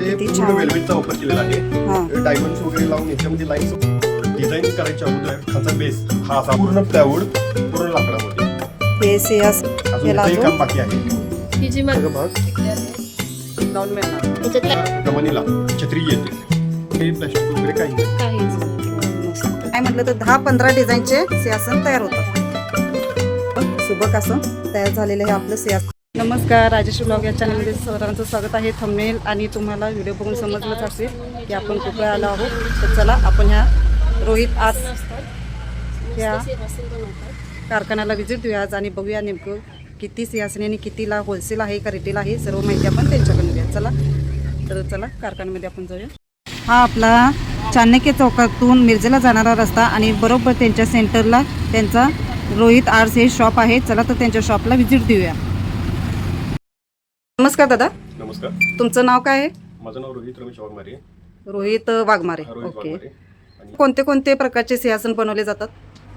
त्याच्यामध्ये किती पूर्ण छान. वेल्वेटचा वापर केलेला आहे. हा. डायमंड्स वगैरे लावून याच्यामध्ये लाईन्स डिझाईन करायच्या अगोदर खालचा बेस हा असा पूर्ण प्लायवूड पूर्ण लाकडामध्ये. हे सियास अजून याला इथंही काम अजून बाकी आहे. ही जी सगळं मग भाग लावून मिळणार त्याच्यातल्या कमानीला छत्री येते. हे प्लास्टिक वगैरे काही नाही. काहीच मस्त. काय म्हटलं तर दहा पंधरा डिझाईनचे सिंहासन तयार होतात. सुबक असं तयार झालेलं हे आपलं सिंहासन. नमस्कार राजेश ब्लॉग या चॅनलमध्ये सर्वांचं स्वागत आहे. थंबनेल आणि तुम्हाला व्हिडिओ बघून समजलंच असेल की आपण कुठे आलो आहोत. तर चला आपण ह्या रोहित आज ह्या कारखान्याला व्हिजिट देऊया आज आणि बघूया नेमकं किती सिंहासनी आणि कितीला होलसेल आहे का रिटेल आहे सर्व माहिती आपण त्यांच्याकडून घ्या चला तर चला कारखान्यामध्ये आपण जाऊया. हा आपला चाणक्य चौकातून मिरजेला जाणारा रस्ता आणि बरोबर त्यांच्या सेंटरला त्यांचा रोहित आर्स हे शॉप आहे. चला तर त्यांच्या शॉपला व्हिजिट देऊया. नमस्कार दादा. नमस्कार. तुमचं नाव काय आहे? माझं नाव रोहित रमेश वाघमारे. रोहित वाघमारे. रोहित ओके. वाघमारे. आणि कोणते कोणते प्रकारचे सिंहासन बनवले जातात?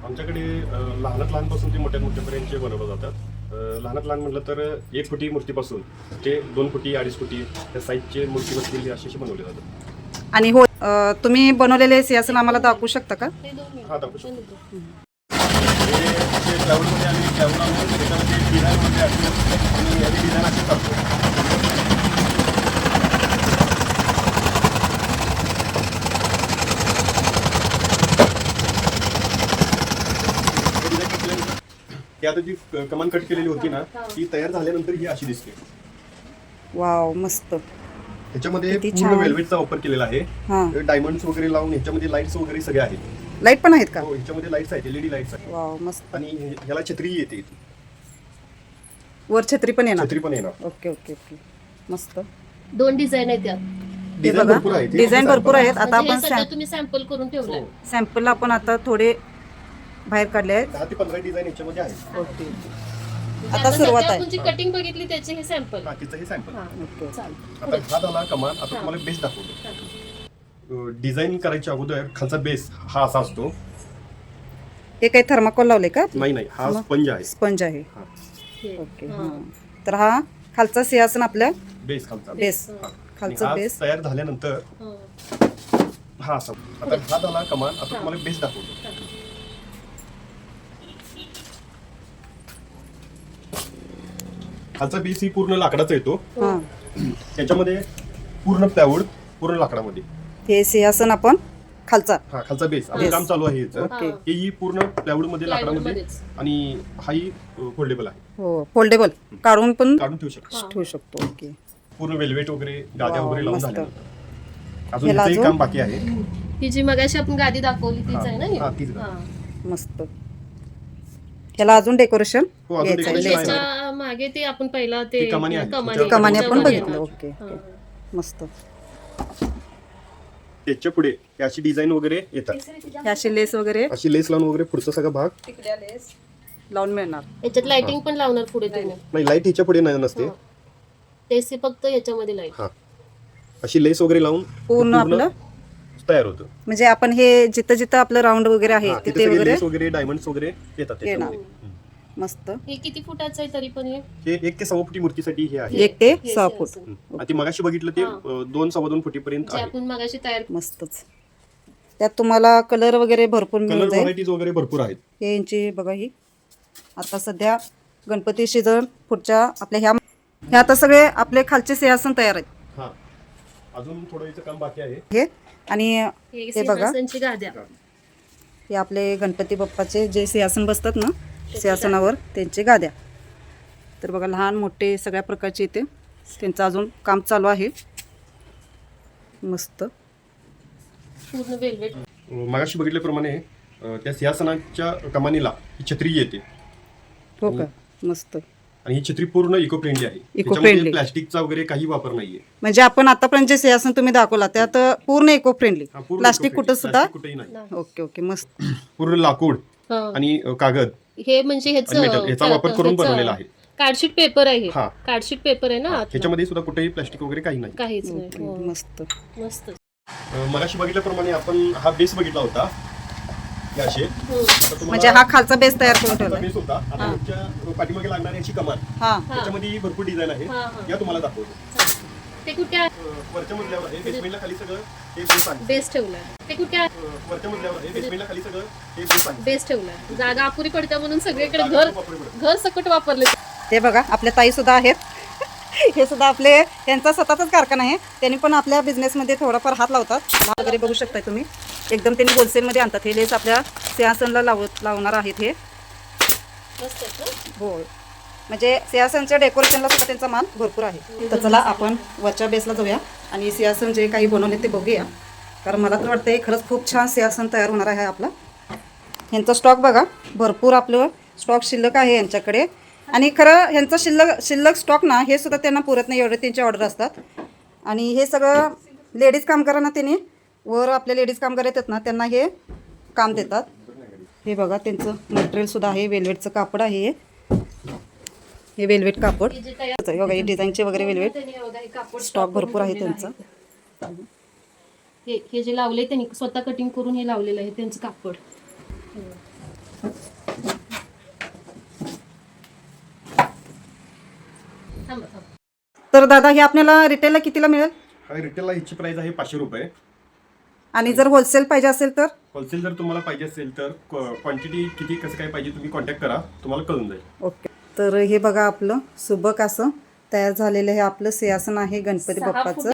आमच्याकडे अं, लहानात लहानपासून ते मोठ्यात मोठ्यापर्यंतचे बनवलं जातात. अं, लहानात लहान म्हटलं तर एक फुटी मूर्तीपासून ते दोन फुटी अडीच फुटी त्या साईजचे मूर्ती बसलेली असे असे बनवले जातात. आणि हो अं, तुम्ही बनवलेले सिंहासन आम्हाला दाखवू शकता का? हा दाखवू शकतो. हे असे प्लायवूडमध्ये आम्ही प्लायवूड आणून त्याच्यामध्ये डिझाईनमध्ये असतो आणि याची डिझाईन अशी करतो. ही आता जी क- कमान कट केलेली होती ना ती तयार झाल्यानंतर ही अशी दिसते. वाव मस्त. त्याच्यामध्ये पूर्ण. वेल्वेटचा वापर केलेला आहे. हां. डायमंड्स वगैरे लावून ह्याच्यामध्ये लाईट्स वगैरे सगळे आहेत. लाइट पण आहेत का? हो ह्याच्यामध्ये लाईट्स आहेत एलईडी लाईट्स आहेत. वाव मस्त. आणि हे- ह्याला छत्री येते. वर छत्री पण येणार? छत्री पण येणार. Okay okay okay. मस्त. दोन डिझाईन आहेत त्यात. हे डिझाईन बघा. भरपूर आहेत. हे डिझाईन फक्त भरपूर आहेत. आता म्हणजे हे आपण तुम्ही सॅम्पल करून ठेवलंय. हो. सॅम्पल आपण आता थोडे बाहेर काढले आहेत. दहा ते पंधरा डिझाईन याच्यामध्ये ओके. आता सुरुवात आहे. कटिंग बघितली त्याचे हे सॅम्पल बाकीचं हे सॅम्पल ओके. चालेल आता हा झाला कमान आता तुम्हाला बेस दाखवतो. डिझाईन करायच्या अगोदर खालचा बेस हा असा असतो. हे काही थर्माकोल लावले का? नाही नाही. हा? स्पंज आहे. स्पंज आहे. हा. ओके हा. तर हा खालचा सिंहासन आपल्या बेस खालचा. बेस हा. आणि खालचा हा बेस तयार झाल्यानंतर हा. हा असा. आता हा झाला कमान आता तुम्हाला बेस दाखवतो. खालचा बेस ही पूर्ण लाकडाचा येतो हां त्याच्यामध्ये पूर्ण प्लायवूड पूर्ण लाकडामध्ये हे सिंहासन आपण खालचा हा खालचा बेस आपलं. काम चालू आहे याचं ओके हे ही पूर्ण प्लायवूडमध्ये लाकडामध्ये Plywoodमध्येच. आणि हाही फोल्डेबल आहे हो फोल्डेबल काढून पण काढून ठेवू शकतो ठेवू शकतो ओके पूर्ण वेल्वेट वगैरे गाद्या Wow, वगैरे लावून मस्त. अजून ह्याला इथेही अजून? काम बाकी आहे ही जी मगाशी आपण गादी दाखवली तीच. आहे ना ही? हा, तीच. हा. मस्त ह्याला अजून डेकोरेशन हो, अजून घ्यायचं आणि decoration आहे. आहे. त्याच्यामागे ते आपण पहिला ते ती कमानी आहे. कमानी कमानी आपण बघितलं. ओके. ओके. मस्त. त्याच्या पुढे हे अशी डिझाईन वगैरे येतात. हे असे लेस वगैरे? अशी लेस लावून वगैरे पुढचा सगळा भाग? लावून मिळणार. याच्यात लाइटिंग पण लावणार पुढे तुम्ही. नाही लाइट ह्याच्या पुढे नाही नसते. तेच ते फक्त याच्यामध्ये लाइट हा. अशी लेस वगैरे लावून पूर्ण आपलं? तयार होतं. म्हणजे आपण हे जिथं जिथं आपलं राऊंड वगैरे आहे हा, तिथे तिथे सगळे वगैरे वगैरे डायमंड्स वगैरे येतात मस्त. हे किती फुटाचं आहे तरी पण हे? हे एक ते सव्वा फुटी मूर्तीसाठी हे आहे. एक ते हे सहा असं- फूट. असं. हम्म. आणि ती मगाशी बघितलं ते हा. अं, दोन सव्वा दोन फुटीपर्यंत जे आहे. आपण मगाशी तयार मस्तच. त्यात तुम्हाला कलर वगैरे भरपूर कलर मिळून जाईल. व्हरायटीज वगैरे भरपूर आहेत. हे यांची बघा ही. आता सध्या गणपती सीझन पुढच्या आपल्या ह्या हे आता सगळे आपले खालचे सिंहासन तयार आहेत. हा. अजून थोडं काम बाकी आहे. हे? आणि हे हे बघा. सिंहासनची गाद्या. हे आपले गणपती बाप्पाचे जे सिंहासन बसतात ना सिंहासनावर त्यांचे गाद्या. तर बघा लहान मोठे सगळ्या प्रकारचे इथे त्यांचं अजून काम चालू आहे. मस्त. पूर्ण वेलवेट अं, मगाशी बघितल्याप्रमाणे त्या सिंहासनाच्या कमानीला ही छत्री येते. हो का? मस्त. आणि ही छत्री पूर्ण इको फ्रेंडली आहे. Eco-friendly. त्याच्यामध्ये प्लास्टिकचा वगैरे काही वापर नाहीये. म्हणजे आपण आतापर्यंत जे सिंहासन तुम्ही दाखवला त्यात पूर्ण इको फ्रेंडली हा, पूर्ण प्लास्टिक. कुठं सुद्धा Plastic कुठेही नाही. ओके ओके मस्त. पूर्ण लाकूड आणि अं, कागद हे म्हणजे ह्याचं आणि metal. याचा वापर करून ह्याचं बनवलेला आहे. कार्डशीट पेपर आहे हे. हा. कार्डशीट पेपर आहे ना आतलं. ह्याच्यामध्ये सुद्धा कुठेही प्लास्टिक वगैरे काही नाही. काहीच नाही. ओके, हो. मस्त. मस्त. अं, मगाशी बघितल्याप्रमाणे आपण हा बेस बघितला होता हे असे आता तुम्हाला म्हणजे हा खालचा बेस तयार करून ठेवला बेस होता. आता वरच्या पाठीमागे लागणारी अशी कमान. हा. त्याच्यामध्ये भरपूर डिझाईन आहे. हा, हा. या तुम्हाला दाखवतो. ते कुठे आहे? वरच्या मजल्यावर आहे. बेसमेंटला खाली सगळं हे बेस आहे. बेस ठेवलाय ते कुठे आहे? अं, वरच्या मजल्यावर आहे. बेसमेंटला खाली सगळं हे बेस आहे. बेस ठेवलाय जागा अपुरी पडत्या म्हणून सगळीकडे घर घर सकट वापरले. ते बघा आपल्या ताई सुद्धा आहेत. हे सुद्धा आपले यांचा स्वतःचाच कारखाना आहे. त्यांनी पण आपल्या बिझनेसमध्ये थोडाफार हात लावतात. वगैरे बघू शकताय तुम्ही. एकदम त्यांनी होलसेलमध्ये आणतात. हे लेस आपल्या सिंहासनला लावत लावणार आहेत हे? हो. म्हणजे सिंहासनच्या डेकोरेशनला सुद्धा त्यांचा माल भरपूर आहे. तर चला आपण वरच्या बेसला जाऊया आणि सिंहासन जे काही बनवले ते बघूया. कारण मला तर वाटतं खरंच खूप छान सिंहासन तयार होणार आहे आपला. ह्यांचा स्टॉक बघा. भरपूर आपलं स्टॉक शिल्लक आहे यांच्याकडे. आणि खरं ह्यांचा शिल्लक शिल्लक स्टॉक ना हे सुद्धा त्यांना पुरत नाही एवढे त्यांचे ऑर्डर असतात. आणि हे सगळं लेडीज कामगारांना त्यांनी वर आपले लेडीज कामगार येतात ना त्यांना हे काम देतात. हे बघा त्यांचं मटेरियलसुद्धा आहे वेल्वेटचं कापड आहे हे. हे वेल्वेट कापड. बघा हे डिझाईनचे वगैरे वेल्वेट स्टॉक भरपूर आहे त्यांचा. हे हे जे लावले त्यांनी स्वतः कटिंग करून हे लावलेलं आहे त्यांचं कापड. थांबा, थांबा. तर दादा हे आपल्याला रिटेलला कितीला मिळेल? रिटेलला ह्याची प्राइस आहे पाचशे रुपये. आणि जर होलसेल पाहिजे असेल तर? होलसेल जर तुम्हाला पाहिजे असेल तर क्वांटिटी किती कसं काय पाहिजे तुम्ही कॉन्टॅक्ट करा. तुम्हाला कळून जाईल. ओके तर हे बघा आपलं सुबक असं तयार झालेलं हे आपलं सिंहासन आहे गणपती बाप्पाचं.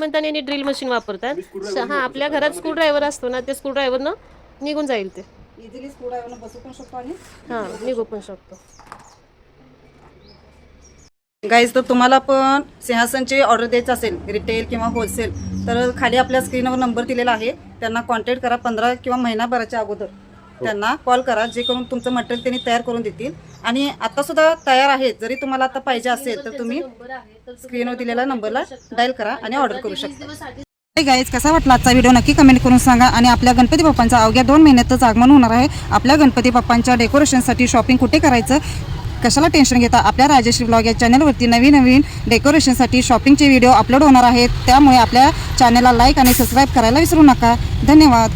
म्हणताना यांनी ड्रिल मशीन वापरतात. हा आपल्या घरात स्क्रू ड्रायव्हर असतो ना ते स्क्रू ड्रायव्हरनं निघून जाईल ते. इझिली स्क्रूड्रायव्हरनं बसू पण शकतो आणि हा निघू पण शकतो. गाईज तर तुम्हाला पण सिंहासनची ऑर्डर द्यायचं असेल रिटेल किंवा होलसेल तर खाली आपल्या स्क्रीनवर नंबर दिलेला आहे. त्यांना कॉन्टॅक्ट करा पंधरा किंवा महिनाभराच्या अगोदर. त्यांना कॉल करा जे करून तुमचं मटेरियल त्यांनी तयार करून देतील. आणि आता सुद्धा तयार आहे जरी तुम्हाला आता पाहिजे असेल तर तुम्ही स्क्रीनवर दिलेल्या नंबरला डायल करा आणि ऑर्डर करू शकता. हे गाईज कसा वाटला आजचा व्हिडिओ नक्की कमेंट करून सांगा. आणि आपल्या गणपती बाप्पांचा अवघ्या दोन महिन्यातच आगमन होणार आहे. आपल्या गणपती बाप्पांच्या डेकोरेशनसाठी शॉपिंग कुठे करायचं? कशाला टेन्शन घेता? आपल्या राजेश्री ब्लॉग या चॅनलवरती नवीन नवीन डेकोरेशनसाठी शॉपिंगचे व्हिडिओ अपलोड होणार आहेत. त्यामुळे आपल्या चॅनलला लाईक आणि सबस्क्राईब करायला विसरू नका. धन्यवाद.